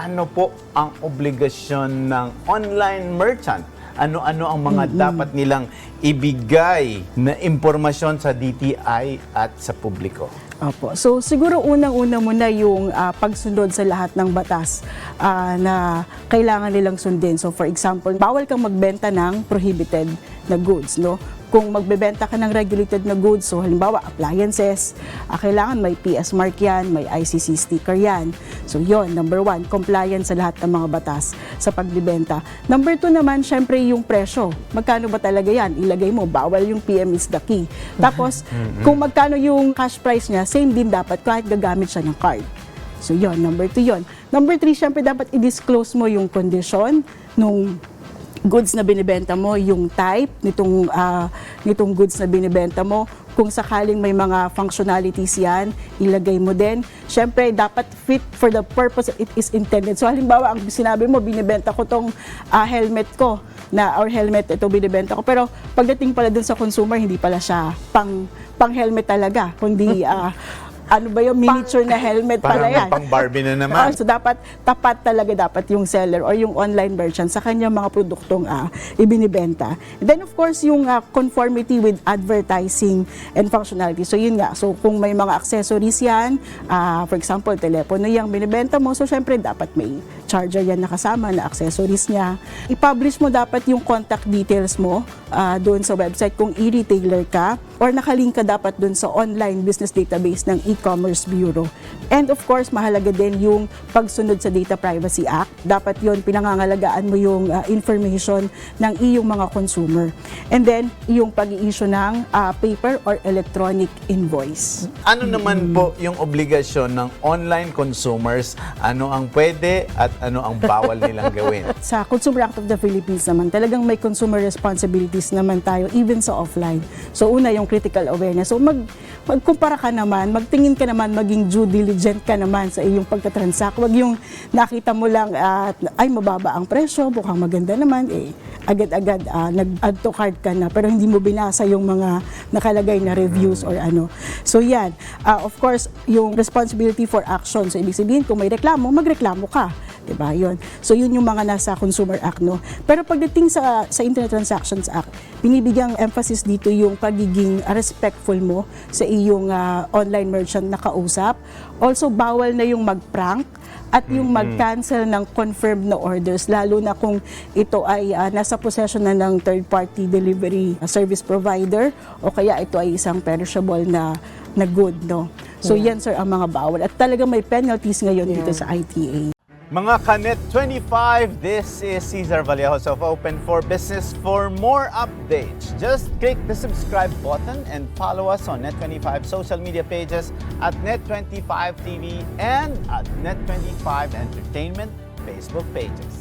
ano po ang obligasyon ng online merchant? Ano-ano ang mga dapat nilang ibigay na impormasyon sa DTI at sa publiko? Opo. So siguro unang-una muna yung ah, pagsunod sa lahat ng batas ah, na kailangan nilang sundin. So for example, bawal kang magbenta ng prohibited na goods, no? Kung magbebenta ka ng regulated na goods, so halimbawa appliances, ah, kailangan may PS mark yan, may ICC sticker yan. So yon number one, compliance sa lahat ng mga batas sa pagbibenta. Number two naman, syempre yung presyo. Magkano ba talaga yan? Ilagay mo, bawal yung PM is the key. Tapos, kung magkano yung cash price niya, same din dapat kahit gagamit siya ng card. So yon number two yon. Number three, syempre dapat i-disclose mo yung condition nung goods na binibenta mo, yung type nitong ah, nitong goods na binibenta mo. Kung sakaling may mga functionalities yan, ilagay mo din. Syempre, dapat fit for the purpose it is intended. So, halimbawa, ang sinabi mo, binibenta ko tong ah, helmet ko, na or helmet, ito binibenta ko. Pero, pagdating pala dun sa consumer, hindi pala siya pang, pang helmet talaga, kundi ah, ano ba yung miniature na helmet pala Parang yan. pang Barbie na naman. so dapat tapat talaga dapat yung seller or yung online merchant sa kanyang mga produktong ah, ibinibenta. And then of course yung ah, conformity with advertising and functionality. So yun nga, so kung may mga accessories yan, ah, for example, telepono yung binibenta mo, so syempre dapat may charger yan nakasama na accessories niya. I-publish mo dapat yung contact details mo ah, doon sa website kung e-retailer ka or nakalink ka dapat doon sa online business database ng e-commerce bureau. And of course, mahalaga din yung pagsunod sa Data Privacy Act. Dapat yon pinangangalagaan mo yung ah, information ng iyong mga consumer. And then, yung pag-i-issue ng ah, paper or electronic invoice. Ano naman po yung obligasyon ng online consumers? Ano ang pwede at ano ang bawal nilang gawin? Sa Consumer Act of the Philippines naman, talagang may consumer responsibilities naman tayo even sa offline. So una yung critical awareness. So mag magkumpara ka naman, magtingin ka naman, maging due diligent ka naman sa iyong pagtatransact. Wag yung nakita mo lang at ay mababa ang presyo, mukhang maganda naman eh agad-agad ah, nag-add to cart ka na pero hindi mo binasa yung mga nakalagay na reviews or ano. So yan, Ah, of course, yung responsibility for action. So ibig sabihin kung may reklamo, magreklamo ka. 'di ba? 'Yun. So yun yung mga nasa Consumer Act no. Pero pagdating sa sa Internet Transactions Act, binibigyang emphasis dito yung pagiging respectful mo sa iyong ah, online merchant na kausap. Also bawal na yung mag-prank at yung mag-cancel ng confirmed na orders lalo na kung ito ay ah, nasa possession na ng third party delivery service provider o kaya ito ay isang perishable na na good no. So yan sir ang mga bawal at talaga may penalties ngayon dito sa ITA. Mga Kanet 25, this is Cesar Vallejos of Open for Business. For more updates, just click the subscribe button and follow us on Net25 social media pages at Net25 TV and at Net25 Entertainment Facebook pages.